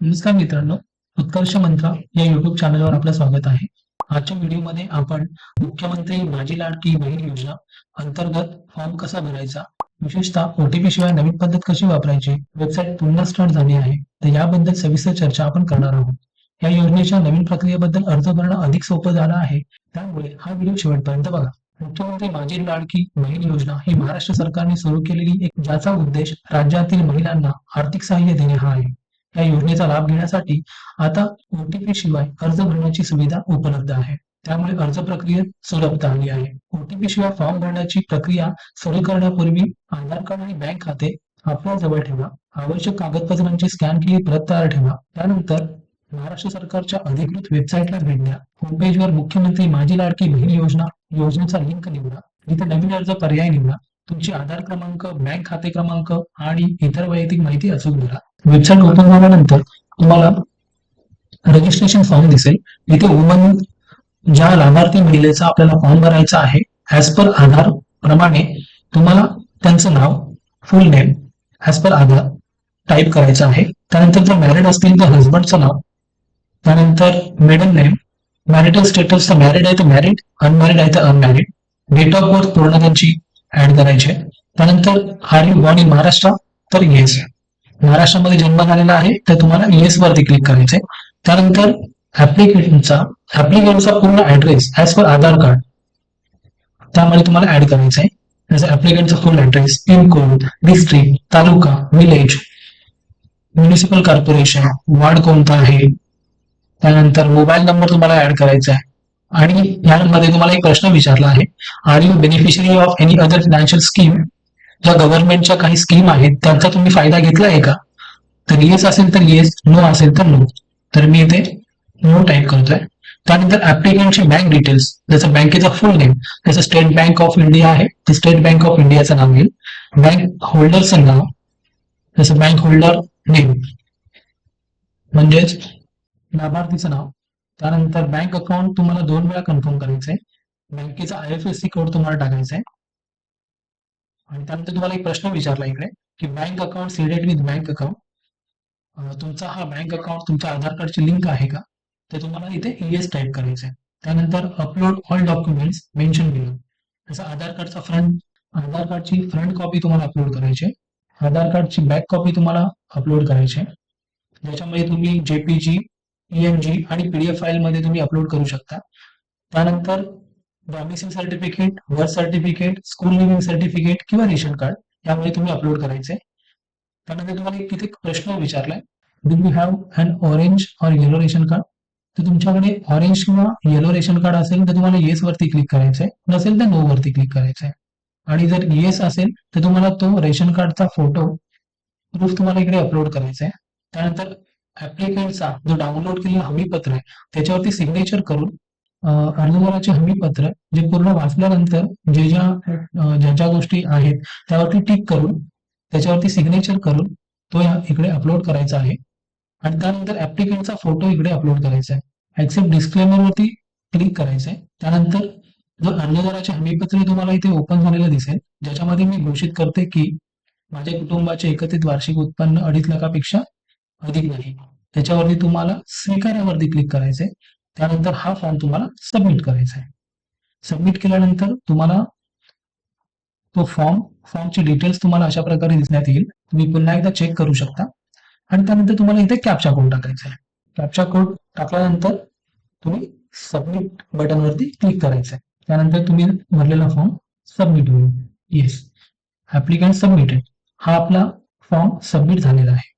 नमस्कार मित्रांनो उत्कर्ष मंत्र या युट्यूब चॅनलवर आपलं स्वागत आहे. आजच्या व्हिडिओमध्ये आपण मुख्यमंत्री माझी लाडकी बहीण योजना अंतर्गत फॉर्म कसा भरायचा विशेषतः ओटीपी शिवाय नवीन पद्धत कशी वापरायची वेबसाईट पुन्हा स्टार्ट झाली आहे तर याबद्दल सविस्तर चर्चा आपण करणार आहोत. या योजनेच्या नवीन प्रक्रियेबद्दल अर्ज भरणं अधिक सोपं झालं आहे त्यामुळे हा व्हिडिओ शेवटपर्यंत बघा. मुख्यमंत्री माझी लाडकी बहीण योजना ही महाराष्ट्र सरकारने सुरू केलेली एक ज्याचा उद्देश राज्यातील महिलांना आर्थिक सहाय्य देणे हा आहे. या योजनेचा लाभ घेण्यासाठी आता ओटीपी शिवाय अर्ज भरण्याची सुविधा उपलब्ध आहे. त्यामुळे अर्ज प्रक्रियेत सुलभता आली आहे. ओटीपी शिवाय फॉर्म भरण्याची प्रक्रिया सुरू करण्यापूर्वी आधार कार्ड आणि बँक खाते आपल्या जवळ ठेवा. आवश्यक कागदपत्रांची स्कॅन केली प्रत तयार ठेवा. त्यानंतर महाराष्ट्र सरकारच्या अधिकृत वेबसाईटला भेट द्या. होमपेजवर मुख्यमंत्री माझी लाडकी बहीण योजना योजनेचा लिंक निवडा. इथे नवीन अर्ज पर्याय निवडा. तुमची आधार क्रमांक बँक खाते क्रमांक आणि इतर वैयक्तिक माहिती अचूक भरा वेबसाईट ओपन झाल्यानंतर तुम्हाला रजिस्ट्रेशन फॉर्म दिसेल. इथे वुमन ज्या लाभार्थी महिलेचा आपल्याला फॉर्म भरायचा आहे ऍज पर आधार प्रमाणे तुम्हाला त्यांचं नाव full name as per Aadhaar type करायचं आहे. त्यानंतर जर मॅरिड असतील तर हजबंडचं नाव त्यानंतर मिडल नेम मॅरिटल स्टेटस तर मॅरिड आहे तर मॅरिड अनमॅरिड आहे तर अनमॅरिड डेट ऑफ बर्थ पूर्ण त्यांची ऍड करायची आहे. त्यानंतर are you born in Maharashtra तर येस महाराष्ट्रामध्ये जन्म झालेला आहे तर तुम्हाला येस वरती क्लिक करायचंय. त्यानंतर ऍप्लिकेशनचा ऍप्लिकेशनचा पूर्ण address as per Aadhaar card त्यामध्ये तुम्हाला ऍड करायचं आहे जसं ऍप्लिकेंटचा full address pincode district taluka village municipal corporation ward कोणता आहे. त्यानंतर मोबाईल नंबर तुम्हाला ऍड करायचा आहे. आणि यामध्ये तुम्हाला एक प्रश्न विचारला आहे. Are you beneficiary of any other financial scheme ज्या गव्हर्नमेंटच्या काही स्कीम आहेत त्यांचा तुम्ही फायदा घेतला आहे का? तर येस असेल तर येस नो असेल तर नो तर मी इथे नो टाईप करतोय. त्यानंतर ऍप्लिकेंटचे बँक डिटेल्स जसं बँकेचा फुल नेम जसं स्टेट बँक ऑफ इंडिया आहे ते स्टेट बँक ऑफ इंडियाचं नाव येईल. बँक होल्डरचं नाव जसं बँक होल्डर नेम म्हणजेच लाभार्थीचं नाव. त्यानंतर बँक अकाउंट तुम्हाला दोन वेळा कन्फर्म करायचंय. बँकेचा I F S C code तुम्हाला टाकायचा आहे आणि त्यानंतर तुम्हाला एक प्रश्न विचारला इकडे की bank account seeded with bank account तुमचा हा बँक अकाउंट तुमच्या आधार कार्डची लिंक आहे का? ते तुम्हाला इथे येस टाईप करायचं आहे. त्यानंतर upload all documents mention below जसं आधार कार्डचा फ्रंट आधार कार्डची फ्रंट कॉपी तुम्हाला अपलोड करायची आहे. आधार कार्डची बॅक कॉपी तुम्हाला अपलोड करायची आहे. ज्याच्यामध्ये तुम्ही जेपीजी जी आणि पीडीएफ फाईल मध्ये तुम्ही अपलोड करू शकता. त्यानंतर domicile certificate birth certificate school leaving certificate किंवा रेशन कार्ड यामध्ये तुम्ही अपलोड करायचे. त्यानंतर तुम्हाला एक तिथे प्रश्न विचारलाय do you have an orange or yellow ration card? तर तुमच्याकडे ऑरेंज किंवा येलो रेशन कार्ड असेल तर तुम्हाला येस वरती क्लिक करायचंय. नसेल तर नो वरती क्लिक करायचंय. आणि जर येस असेल तर तुम्हाला तो रेशन कार्डचा फोटो प्रूफ तुम्हाला इकडे अपलोड करायचा आहे त्यानंतर ऍप्लिकेंटचा जो डाउनलोड केलेला हमीपत्र आहे त्याच्यावरती सिग्नेचर करून अर्जदाराचे हमीपत्र जे पूर्ण वाचल्यानंतर जे ज्या ज्या ज्या गोष्टी आहेत त्यावरती टिक करून त्याच्यावरती सिग्नेचर करून तो या इकडे अपलोड करायचा आहे. आणि त्यानंतर ऍप्लिकेंटचा फोटो इकडे अपलोड करायचा आहे. ऍक्सेप्ट डिस्क्लेमर वरती क्लिक करायचंय. त्यानंतर जो अर्जदाराचे हमीपत्र तुम्हाला इथे ओपन झालेलं दिसेल ज्याच्यामध्ये मी घोषित करते की माझ्या कुटुंबाचे एकत्रित वार्षिक उत्पन्न अडीच लाखापेक्षा अधिक नाही. त्याच्यावरती तुम्हाला स्वीकारावरती क्लिक करायचंय. त्यानंतर हा फॉर्म तुम्हाला सबमिट करायचा आहे. सबमिट केल्यानंतर तुम्हाला तो फॉर्म फॉर्मची डिटेल्स तुम्हाला अशा प्रकारे दिसण्यात येईल. तुम्ही पुन्हा एकदा चेक करू शकता. आणि त्यानंतर तुम्हाला इथे कॅप्चा कोड टाकायचा आहे. कॅप्चा कोड टाकल्यानंतर तुम्ही सबमिट बटनवरती क्लिक करायचं आहे. त्यानंतर तुम्ही भरलेला फॉर्म सबमिट होईल. येस ऍप्लिकंट सबमिटेड हा आपला फॉर्म सबमिट झालेला आहे.